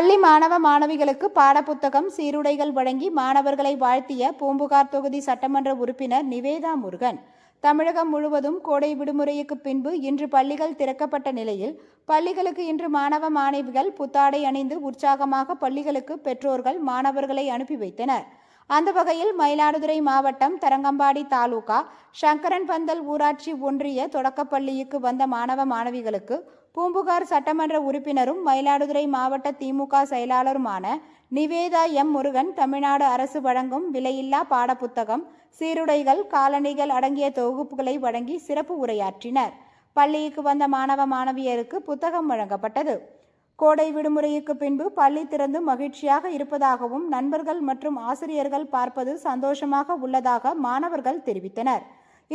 பள்ளி மாணவ மாணவிகளுக்கு பாடப்புத்தகம் சீருடைகள் வழங்கி மாணவர்களை வாழ்த்திய பூம்புகார் தொகுதி சட்டமன்ற உறுப்பினர் நிவேதா முருகன். தமிழகம் முழுவதும் கோடை விடுமுறைக்கு பின்பு இன்று பள்ளிகள் திறக்கப்பட்ட நிலையில் பள்ளிகளுக்கு இன்று மாணவ மாணவிகள் புத்தாடை அணிந்து உற்சாகமாக பள்ளிகளுக்கு பெற்றோர்கள் மாணவர்களை அனுப்பி வைத்தனர். அந்த வகையில் மயிலாடுதுறை மாவட்டம் தரங்கம்பாடி தாலுகா சங்கரன் பந்தல் ஊராட்சி ஒன்றிய தொடக்கப்பள்ளிக்கு வந்த மாணவ மாணவிகளுக்கு பூம்புகார் சட்டமன்ற உறுப்பினரும் மயிலாடுதுறை மாவட்ட திமுக செயலாளருமான நிவேதா எம் முருகன் தமிழ்நாடு அரசு வழங்கும் விலையில்லா பாடப்புத்தகம் சீருடைகள் காலணிகள் அடங்கிய தொகுப்புகளை வழங்கி சிறப்பு உரையாற்றினர். பள்ளிக்கு வந்த மாணவ மாணவியருக்கு புத்தகம் வழங்கப்பட்டது. கோடை விடுமுறைக்கு பின்பு பள்ளி திறந்து மகிழ்ச்சியாக இருப்பதாகவும் நண்பர்கள் மற்றும் ஆசிரியர்கள் பார்ப்பது சந்தோஷமாக உள்ளதாக மாணவர்கள் தெரிவித்தனர்.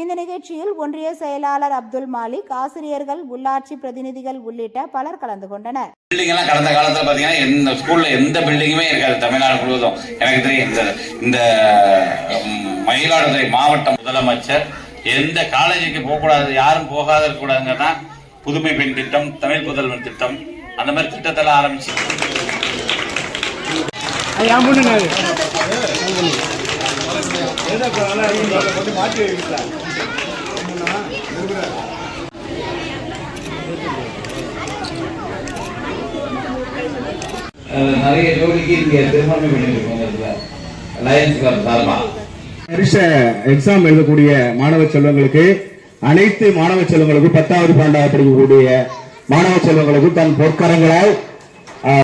இந்த நிகழ்ச்சியில் ஒன்றிய செயலாளர் அப்துல் மாலிக் ஆசிரியர்கள் உள்ளாட்சி பிரதிநிதிகள் உள்ளிட்ட பலர் கலந்து கொண்டனர். பில்டிங் எல்லாம் கடந்த காலத்துல பாத்தீங்கன்னா எந்த ஸ்கூல்ல எந்த பில்டிங்குமே இருக்காது. தமிழ்நாடு முழுவதும். எனக்கு தெரியும் இந்த இந்த மயிலாடுதுறை மாவட்ட முதலமைச்சர் எந்த காலேஜுக்கு போகக்கூடாது யாரும் போகாத கூடாதுங்கன்னா புதுமை பெண் திட்டம் தமிழ் புதல்வன் திட்டம். அந்த மாதிரி திட்டத்தெல்லாம் ஆரம்பிச்சு. நிறைய ஜோடிக்கு இங்க திருமணம் லயன்ஸ் கிளப் பரிச எக்ஸாம் எழுதக்கூடிய மாணவ செல்வங்களுக்கு அனைத்து மாணவ செல்வங்களுக்கும் பத்தாவது பன்னெண்டாவது படிக்கக்கூடிய மாணவ செல்வங்களுக்கு தன் பொற்கரங்களால்